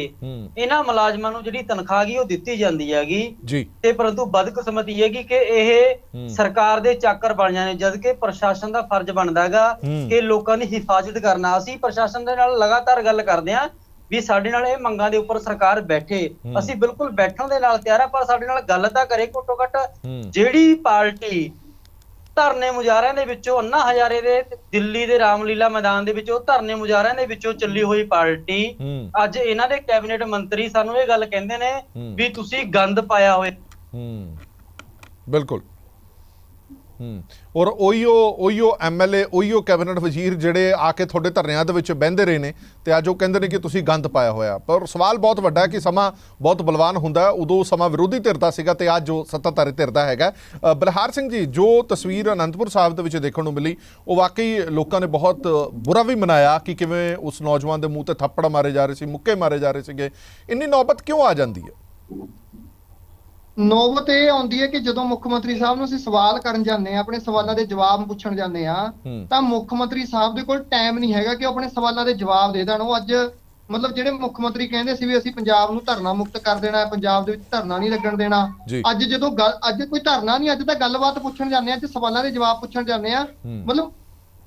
ਇਹਨਾਂ ਮੁਲਾਜ਼ਮਾਂ ਨੂੰ ਜਿਹੜੀ ਤਨਖਾਹ ਗਈ ਉਹ ਦਿੱਤੀ ਜਾਂਦੀ ਹੈਗੀ। ਤੇ ਪਰੰਤੂ ਬਦਕਿਸਮਤੀ ਹੈਗੀ ਕਿ। ਇਹ ਸਰਕਾਰ ਦੇ ਚਾਕਰ ਬਣ ਜਾਂਦੇ ਜਦ ਕਿ ਪ੍ਰਸ਼ਾਸਨ ਦਾ ਫਰਜ਼ ਬਣਦਾ ਹੈਗਾ। ਕਿ ਲੋਕਾਂ ਦੀ ਹਿਫਾਜ਼ਤ ਕਰਨਾ। ਅਸੀਂ ਪ੍ਰਸ਼ਾਸਨ ਦੇ ਨਾਲ ਲਗਾਤਾਰ ਗੱਲ ਕਰਦੇ ਹਾਂ ਵੀ ਸਾਡੇ ਨਾਲ ਇਹ ਮੰਗਾਂ ਦੇ ਉੱਪਰ ਸਰਕਾਰ ਬੈਠੇ। ਅਸੀਂ ਬਿਲਕੁਲ ਬੈਠਣ ਦੇ ਨਾਲ ਤਿਆਰ ਆ ਪਰ ਸਾਡੇ ਨਾਲ ਗੱਲ ਤਾਂ ਕਰੇ ਘੱਟੋ ਘੱਟ। ਜਿਹੜੀ ਪਾਰਟੀ ਧਰਨੇ ਮੁਜ਼ਾਹਰਿਆਂ ਦੇ ਵਿੱਚੋਂ ਅੰਨਾ ਹਜ਼ਾਰੇ ਦੇ ਦਿੱਲੀ ਦੇ ਰਾਮਲੀਲਾ ਮੈਦਾਨ ਦੇ ਵਿੱਚੋਂ ਧਰਨੇ ਮੁਜ਼ਾਹਰਿਆਂ ਦੇ ਵਿੱਚੋਂ ਚੱਲੀ ਹੋਈ ਪਾਰਟੀ। ਅੱਜ ਇਹਨਾਂ ਦੇ ਕੈਬਨਿਟ ਮੰਤਰੀ ਸਾਨੂੰ ਇਹ ਗੱਲ ਕਹਿੰਦੇ ਨੇ। ਵੀ ਤੁਸੀਂ ਗੰਦ ਪਾਇਆ ਹੋਇਆ। ਹੂੰ। ਬਿਲਕੁਲ। ਹੂੰ। ਔਰ ਉਹੀਓ ਉਹੀਓ ਐਮਐਲਏ ਉਹੀਓ ਕੈਬਨਿਟ ਵਜ਼ੀਰ ਜਿਹੜੇ ਆ ਕੇ ਤੁਹਾਡੇ ਧਰਨਿਆਂ ਦੇ ਵਿੱਚ ਬਹਿੰਦੇ ਰਹੇ ਨੇ ਤੇ ਅੱਜ ਉਹ ਕਹਿੰਦੇ ਨੇ ਕਿ ਤੁਸੀਂ ਗੰਦ ਪਾਇਆ ਹੋਇਆ। ਪਰ ਸਵਾਲ ਬਹੁਤ ਵੱਡਾ ਹੈ ਕਿ ਸਮਾਂ ਬਹੁਤ ਬਲਵਾਨ ਹੁੰਦਾ ਉਦੋਂ ਸਮਾਂ ਵਿਰੋਧੀ ਧਿਰ ਦਾ ਸੀਗਾ ਤੇ ਅੱਜ ਜੋ ਸੱਤਾਧਾਰੀ ਧਿਰ ਦਾ ਹੈਗਾ ਬਲਹਾਰ ਸਿੰਘ ਜੀ, ਜੋ ਤਸਵੀਰ ਅਨੰਦਪੁਰ ਸਾਹਿਬ ਦੇ ਵਿੱਚ ਦੇਖਣ ਨੂੰ ਮਿਲੀ, ਉਹ ਵਾਕਈ ਲੋਕਾਂ ਨੇ ਬਹੁਤ ਬੁਰਾ ਵੀ ਮਨਾਇਆ ਕਿ ਕਿਵੇਂ ਉਸ ਨੌਜਵਾਨ ਦੇ ਮੂੰਹ ਤੇ ਥੱਪੜ ਮਾਰੇ ਜਾ ਰਹੇ ਸੀ, ਮੁੱਕੇ ਮਾਰੇ ਜਾ ਰਹੇ ਸੀਗੇ। ਇੰਨੀ ਨੌਬਤ ਕਿਉਂ ਆ ਜਾਂਦੀ ਹੈ? ਨੌਬਤ ਇਹ ਆਉਂਦੀ ਹੈ ਕਿ ਜਦੋਂ ਮੁੱਖ ਮੰਤਰੀ ਸਾਹਿਬ ਨੂੰ ਅਸੀਂ ਸਵਾਲ ਕਰਨ ਜਾਂਦੇ ਆ ਆਪਣੇ ਸਵਾਲਾਂ ਦੇ ਜਵਾਬ ਪੁੱਛਣ ਜਾਂਦੇ ਆ। ਤਾਂ ਮੁੱਖ ਮੰਤਰੀ ਸਾਹਿਬ ਦੇ ਕੋਲ ਟਾਈਮ ਨਹੀਂ ਹੈਗਾ ਕਿ ਉਹ ਆਪਣੇ ਸਵਾਲਾਂ ਦੇ ਜਵਾਬ ਦੇ ਦੇਣ ਉਹ ਅੱਜ ਮਤਲਬ ਜਿਹੜੇ ਮੁੱਖ ਮੰਤਰੀ ਕਹਿੰਦੇ ਸੀ ਵੀ ਅਸੀਂ ਪੰਜਾਬ ਨੂੰ ਧਰਨਾ ਮੁਕਤ ਕਰ ਦੇਣਾ ਹੈ ਪੰਜਾਬ ਦੇ ਵਿੱਚ ਧਰਨਾ ਨਹੀਂ ਲੱਗਣ ਦੇਣਾ। ਅੱਜ ਜਦੋਂ ਗੱਲ ਅੱਜ ਕੋਈ ਧਰਨਾ ਨਹੀਂ ਅੱਜ ਤਾਂ ਗੱਲਬਾਤ ਪੁੱਛਣ ਜਾਂਦੇ ਆ ਅੱਜ ਸਵਾਲਾਂ ਦੇ ਜਵਾਬ ਪੁੱਛਣ ਜਾਂਦੇ ਆ। ਮਤਲਬ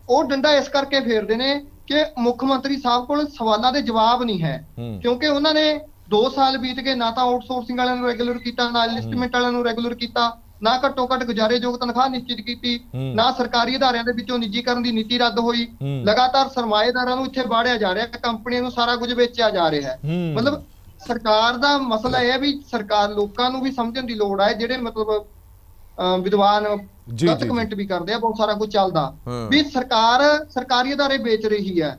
ਉਹ ਡੰਡਾ ਇਸ ਕਰਕੇ ਫੇਰਦੇ ਨੇ ਕਿ ਮੁੱਖ ਮੰਤਰੀ ਸਾਹਿਬ ਕੋਲ ਸਵਾਲਾਂ ਦੇ ਜਵਾਬ ਨਹੀਂ ਹੂੰ ਕਿਉਂਕਿ ਉਹਨਾਂ ਨੇ 2 ਸਾਲ ਬੀਤ ਗਏ ਨਾ ਤਾਂ ਆਊਟਸੋਰਸਿੰਗ ਵਾਲਿਆਂ ਨੂੰ ਰੈਗੂਲਰ ਕੀਤਾ ਨਾ ਲਿਸਟਮੈਂਟ ਵਾਲਿਆਂ ਨੂੰ ਰੈਗੂਲਰ ਕੀਤਾ ਨਾ ਘੱਟੋ ਘੱਟ ਗੁਜ਼ਾਰੇਯੋਗ ਤਨਖਾਹ ਨਿਸ਼ਚਿਤ ਕੀਤੀ ਹੂੰ। ਨਾ ਸਰਕਾਰੀ ਅਦਾਰਿਆਂ ਦੇ ਵਿੱਚੋਂ ਨਿੱਜੀਕਰਨ ਦੀ ਨੀਤੀ ਰੱਦ ਹੋਈ ਹੂੰ। ਲਗਾਤਾਰ ਸਰਮਾਏਦਾਰਾਂ ਨੂੰ ਇੱਥੇ ਬਾੜਿਆ ਜਾ ਰਿਹਾ ਕੰਪਨੀਆਂ ਨੂੰ ਸਾਰਾ ਕੁਝ ਵੇਚਿਆ ਜਾ ਰਿਹਾ ਹੈ ਹੂੰ। ਮਤਲਬ ਸਰਕਾਰ ਦਾ ਮਸਲਾ ਇਹ ਹੈ ਵੀ ਸਰਕਾਰ ਲੋਕਾਂ ਨੂੰ ਵੀ ਸਮਝਣ ਦੀ ਲੋੜ ਹੈ ਜਿਹੜੇ ਮਤਲਬ ਵਿਦਵਾਨ ਗਲਤ ਕਮੈਂਟ ਵੀ ਕਰਦੇ ਆ ਬਹੁਤ ਸਾਰਾ ਕੁਝ ਚੱਲਦਾ। ਵੀ ਸਰਕਾਰ ਸਰਕਾਰੀ ਅਦਾਰੇ ਵੇਚ ਰਹੀ ਹੈ।